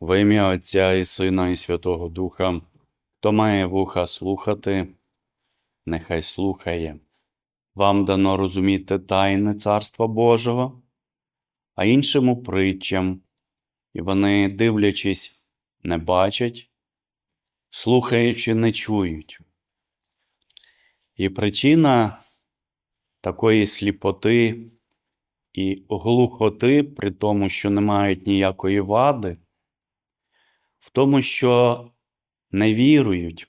Во ім'я Отця і Сина і Святого Духа, хто має вуха слухати, нехай слухає. Вам дано розуміти тайни Царства Божого, а іншому притчам, і вони, дивлячись, не бачать, слухаючи, не чують. І причина такої сліпоти і глухоти, при тому, що не мають ніякої вади, в тому, що не вірують,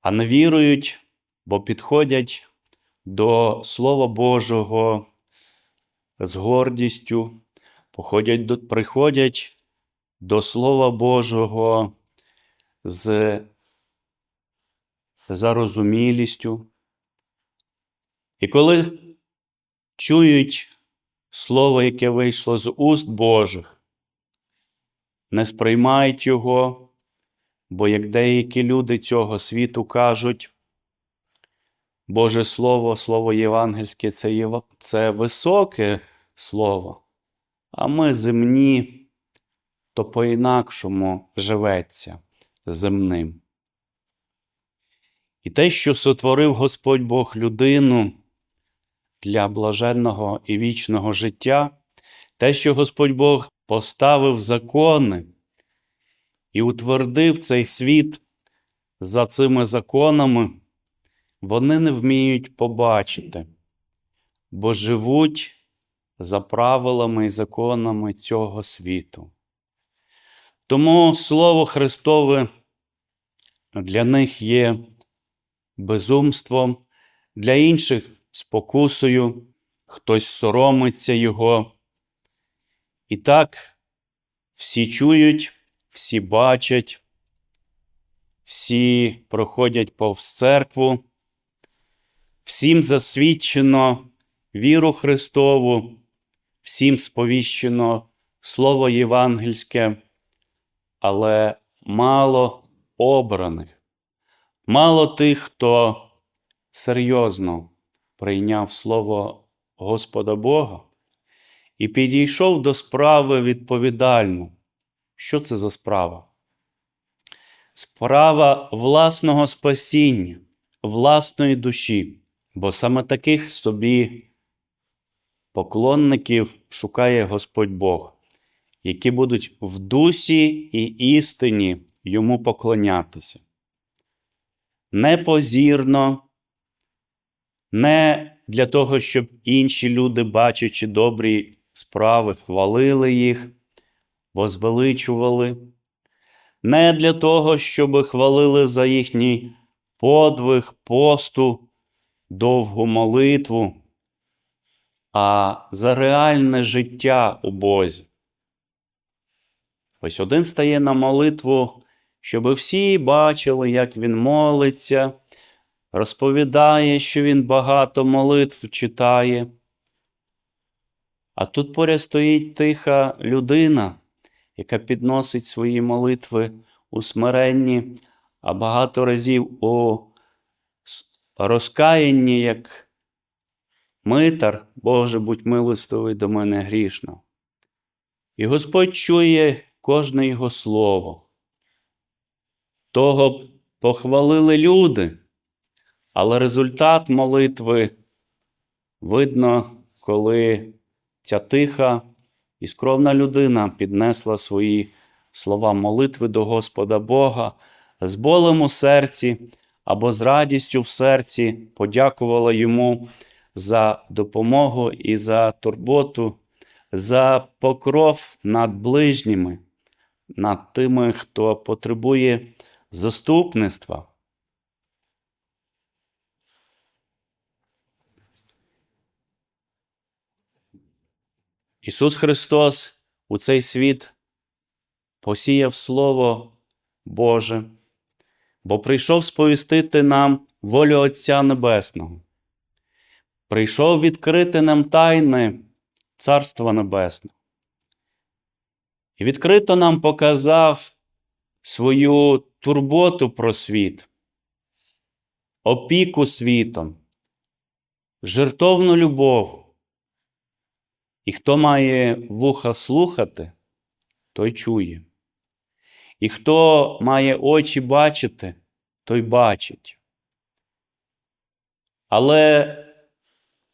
а не вірують, бо підходять до Слова Божого з гордістю, походять приходять до Слова Божого з зарозумілістю. І коли чують Слово, яке вийшло з уст Божих, не сприймають його, бо як деякі люди цього світу кажуть, Боже Слово, Слово Євангельське це, єва- це високе Слово, а ми земні, то по-інакшому живеться земним. І те, що сотворив Господь Бог людину для блаженного і вічного життя, те, що Господь Бог поставив закони і утвердив цей світ за цими законами, вони не вміють побачити, бо живуть за правилами і законами цього світу. Тому Слово Христове для них є безумством, для інших спокусою, хтось соромиться його. І так всі чують, всі бачать, всі проходять повз церкву, всім засвідчено віру Христову, всім сповіщено Слово Євангельське, але мало обраних, мало тих, хто серйозно прийняв Слово Господа Бога і підійшов до справи відповідально. Що це за справа? Справа власного спасіння, власної душі, бо саме таких собі поклонників шукає Господь Бог, які будуть в дусі і істині йому поклонятися. Не позірно, не для того, щоб інші люди, бачачи добрі справи, хвалили їх, возвеличували, не для того, щоб хвалили за їхній подвиг, посту, довгу молитву, а за реальне життя у Бозі. Ось один стає на молитву, щоб всі бачили, як він молиться, розповідає, що він багато молитв читає. А тут поряд стоїть тиха людина, яка підносить свої молитви у смиренні, а багато разів у розкаянні, як митар, Боже, будь милостивий до мене грішно. І Господь чує кожне його слово. Того похвалили люди, але результат молитви видно, коли ця тиха і скромна людина піднесла свої слова молитви до Господа Бога з болем у серці або з радістю в серці подякувала йому за допомогу і за турботу, за покров над ближніми, над тими, хто потребує заступництва. Ісус Христос у цей світ посіяв Слово Боже, бо прийшов сповістити нам волю Отця Небесного. Прийшов відкрити нам тайни Царства Небесного. І відкрито нам показав свою турботу про світ, опіку світом, жертовну любов. І хто має вуха слухати, той чує. І хто має очі бачити, той бачить. Але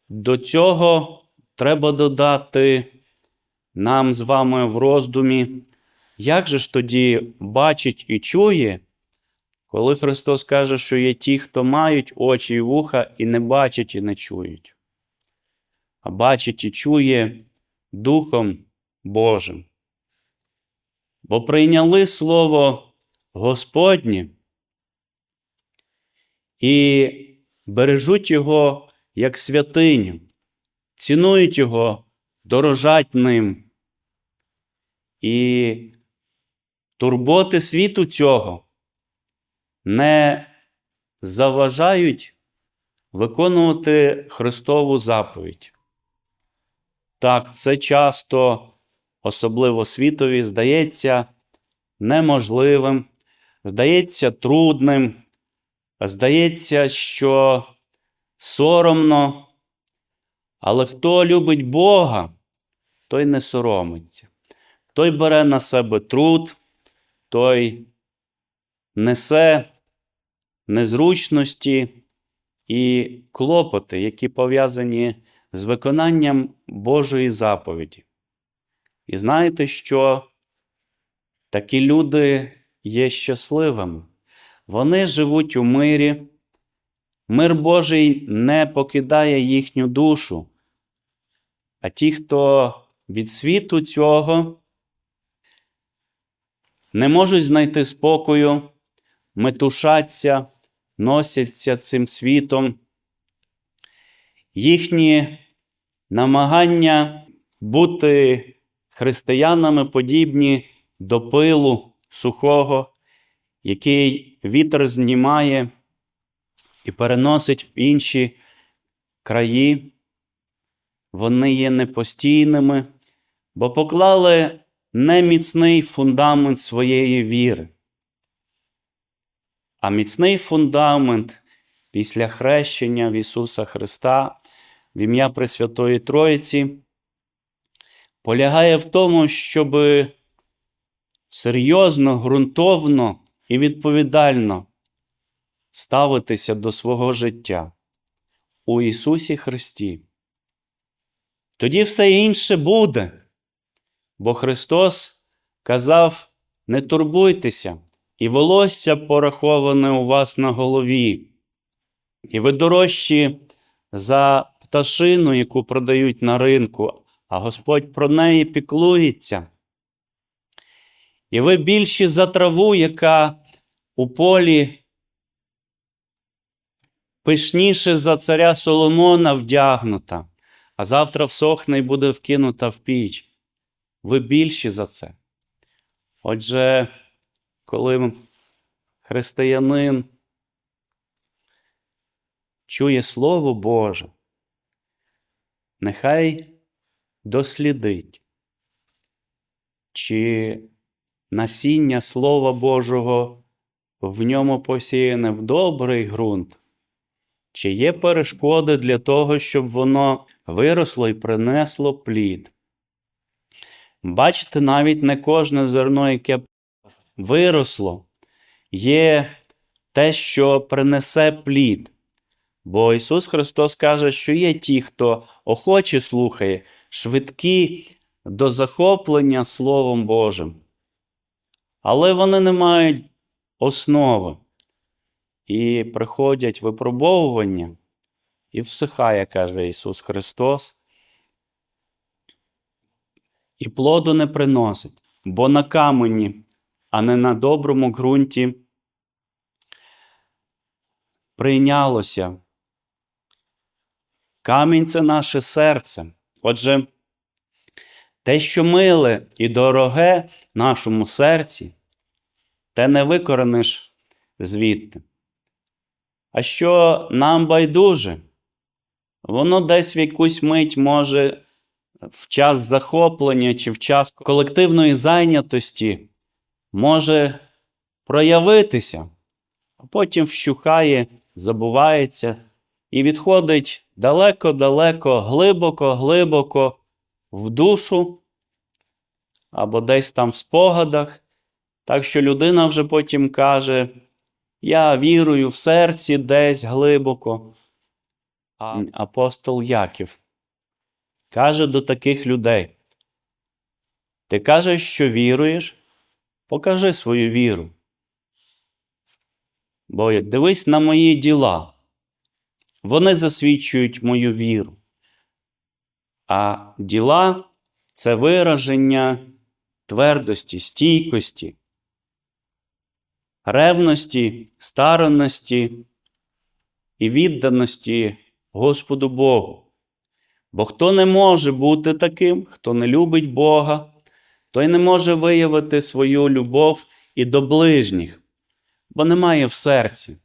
до цього треба додати нам з вами в роздумі, як же ж тоді бачить і чує, коли Христос каже, що є ті, хто мають очі і вуха і не бачать і не чують, а бачить і чує Духом Божим. Бо прийняли Слово Господнє і бережуть його як святиню, цінують його, дорожать ним. І турботи світу цього не заважають виконувати Христову заповідь. Так, це часто, особливо світові, здається неможливим, здається трудним, здається, що соромно. Але хто любить Бога, той не соромиться. Той бере на себе труд, той несе незручності і клопоти, які пов'язані з виконанням Божої заповіді. І знаєте, що такі люди є щасливими. Вони живуть у мирі. Мир Божий не покидає їхню душу. А ті, хто від світу цього не можуть знайти спокою, метушаться, носяться цим світом, їхні намагання бути християнами подібні до пилу сухого, який вітер знімає і переносить в інші краї. Вони є непостійними, бо поклали неміцний фундамент своєї віри. А міцний фундамент після хрещення в Ісуса Христа в ім'я Пресвятої Троїці полягає в тому, щоб серйозно, ґрунтовно і відповідально ставитися до свого життя у Ісусі Христі. Тоді все інше буде. Бо Христос казав: не турбуйтеся, і волосся пораховане у вас на голові, і ви дорожчі за пташину, яку продають на ринку, а Господь про неї піклується. І ви більші за траву, яка у полі пишніше за царя Соломона вдягнута, а завтра всохне і буде вкинута в піч. Ви більші за це. Отже, коли християнин чує Слово Боже, нехай дослідить, чи насіння Слова Божого в ньому посіяне в добрий ґрунт, чи є перешкоди для того, щоб воно виросло і принесло плід. Бачите, навіть не кожне зерно, яке виросло, є те, що принесе плід. Бо Ісус Христос каже, що є ті, хто охоче слухає, швидкі до захоплення Словом Божим. Але вони не мають основи і приходять випробовування, і всихає, каже Ісус Христос і плоду не приносить, бо на камені, а не на доброму ґрунті прийнялося. Камінь це наше серце. Отже, те, що миле і дороге нашому серці, те не викорениш звідти. А що нам байдуже, воно десь в якусь мить може в час захоплення чи в час колективної зайнятості може проявитися, а потім вщухає, забувається і відходить далеко-далеко, глибоко-глибоко в душу або десь там в спогадах, Так що людина вже потім каже: Я вірую в серці десь глибоко. А апостол Яків каже до таких людей: Ти кажеш, що віруєш, покажи свою віру. Бо дивись на мої діла. Вони засвідчують мою віру. А діла це вираження твердості, стійкості, ревності, старанності і відданості Господу Богу. Бо хто не може бути таким, хто не любить Бога, той не може виявити свою любов і до ближніх, бо немає в серці.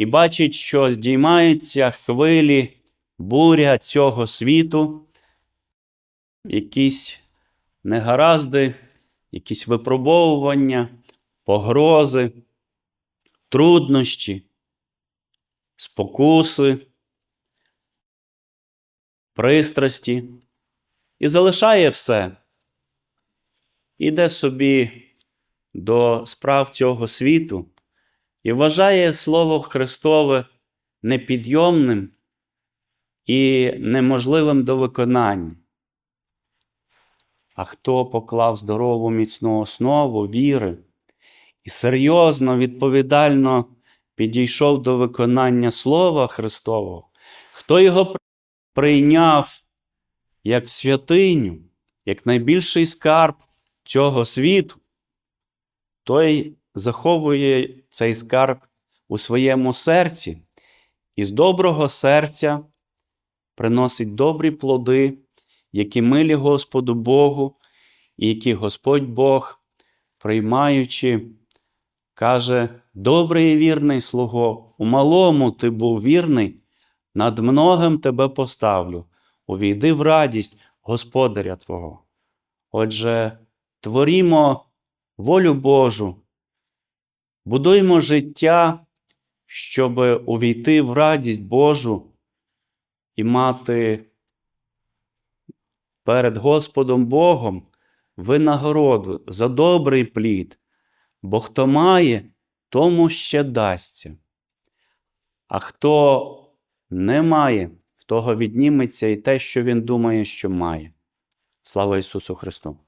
І бачить, що здіймаються хвилі, буря цього світу, якісь негаразди, якісь випробовування, погрози, труднощі, спокуси, пристрасті, і залишає все. Іде собі до справ цього світу і вважає Слово Христове непідйомним і неможливим до виконання. А хто поклав здорову міцну основу віри і серйозно, відповідально підійшов до виконання Слова Христового, хто його прийняв як святиню, як найбільший скарб цього світу, той заховує цей скарб у своєму серці і з доброго серця приносить добрі плоди, які милі Господу Богу, і які Господь Бог, приймаючи, каже: Добрий і вірний слуго, у малому ти був вірний, над многим тебе поставлю, увійди в радість Господаря Твого. Отже, творімо волю Божу, будуймо життя, щоб увійти в радість Божу і мати перед Господом Богом винагороду за добрий плід, бо хто має, тому ще дасться. А хто не має, в того відніметься і те, що він думає, що має. Слава Ісусу Христу!